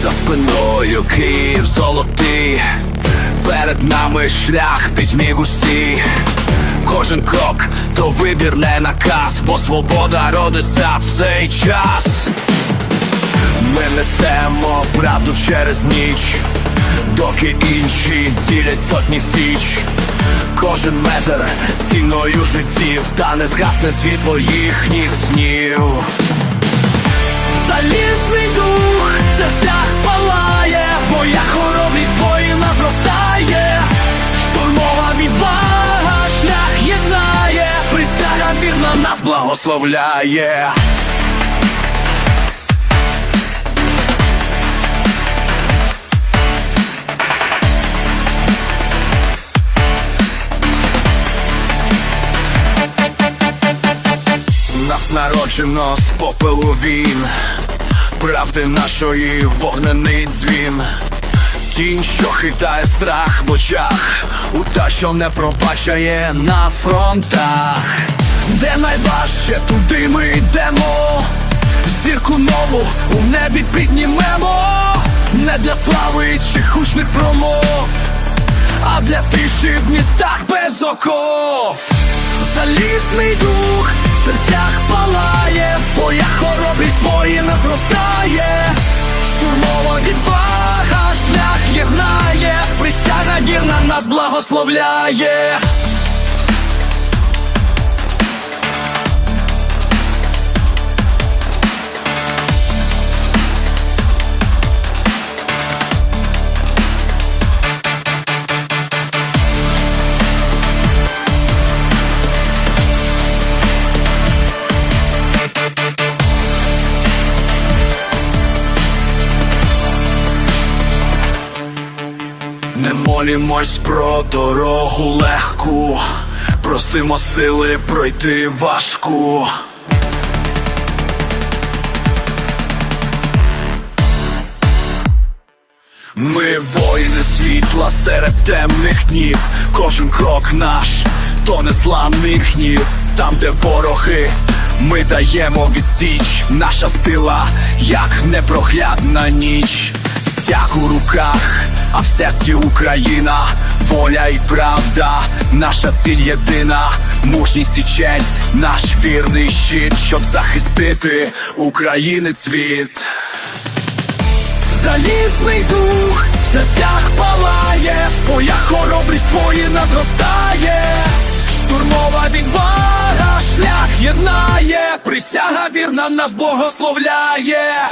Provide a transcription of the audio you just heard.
тобою Київ золотий, перед нами шлях пітьмі густі. Кожен крок то вибір не наказ, бо свобода родиться в цей час. Ми несемо правду через ніч, доки інші ділять сотні січ. Кожен метр ціною життів, та не згасне світло їхніх снів. Залізний дух в серцях палає, моя хоробрість воїна зростає, штурмова відвага, шлях єднає, присяга вірна нас благословляє. Народжено з попелу він, правди нашої вогнений дзвін. Тінь, що хитає страх в очах, у та, що не пробачає на фронтах, де найважче, туди ми йдемо, зірку нову у небі піднімемо, не для слави чи гучних промов, а для тиші в містах без оков. Залізний дух в серцях твоя хоробрість воїна зростає, штурмова відвага, шлях єднає, присяга вірна нас благословляє. Не молімось про дорогу легку, просимо сили пройти важку. Ми воїни світла серед темних днів, кожен крок наш, то незламний гнів, там, де вороги, ми даємо відсіч, наша сила, як непроглядна ніч, стяг у руках, а в серці Україна, воля і правда, наша ціль єдина, мужність і честь, наш вірний щит, щоб захистити України цвіт. Залізний дух в серцях палає, твоя хоробрість воїна зростає, штурмова відвага, шлях єднає, присяга вірна нас благословляє.